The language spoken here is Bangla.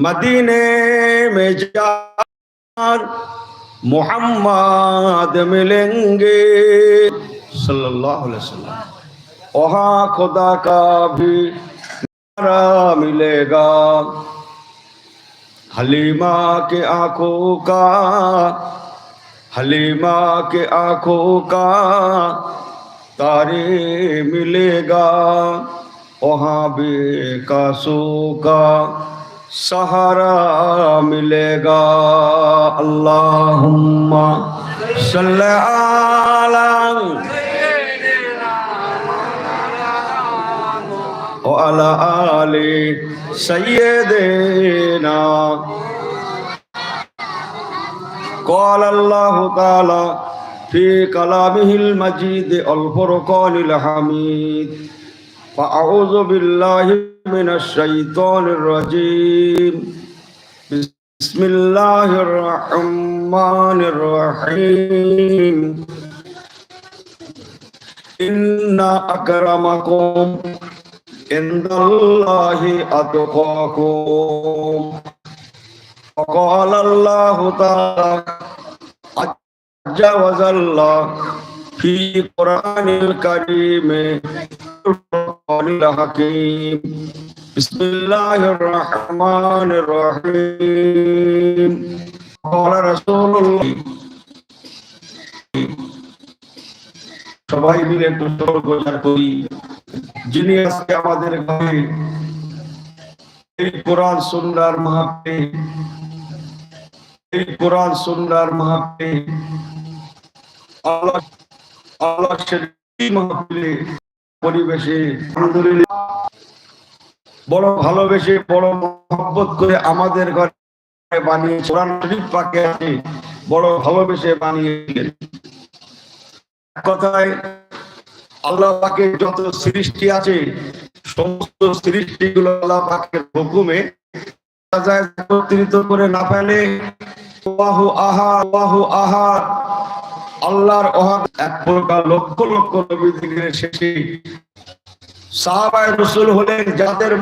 मदीने में जार मोहम्मद मिलेंगे। सल्लल्लाहु अलैहि वसल्लम। वहाँ खुदा का भी नारा मिलेगा। हलीमा के आँखों का, हलीमा के आँखों का तारे मिलेगा, वहाँ भी कासों का सहारा मिलेगा। अल्लाहुम्मा सल्ली وعلى آل سيدنا قال الله تعالى في كلامه المجيد الفرقان الحميد فأعوذ بالله من الشيطان الرجيم بسم الله الرحمن الرحيم إن أكرمكم عند الله أتقاكم وقال الله تعالى عز وجل في قرآن الكريم القرآن الحكيم بسم الله الرحمن الرحيم قال رسول الله সবাই মিলে একটু গোচার করি যিনি আজকে আমাদের ঘরে এই কোরআন সুন্দর মাহাপে এই কোরআন সুন্দর মাহাপে পরিবেশে বড় ভালোবেসে, বড় মহব্বত করে আমাদের ঘরে বানিয়ে কোরআন শরীফ পাকে আছে বড় ভালোবেসে এক কথায় আল্লাহ পাকের যত সৃষ্টি আছে, সমস্ত সৃষ্টিগুলো আল্লাহ পাকের হুকুমে একত্রিত করে না পেলে ওয়াহু আহা ওয়াহু আহা আল্লাহর অহাদ এক প্রকার লক্ষ লক্ষ নবী শেষে। সাহাবায় রসুল হলেন যাদের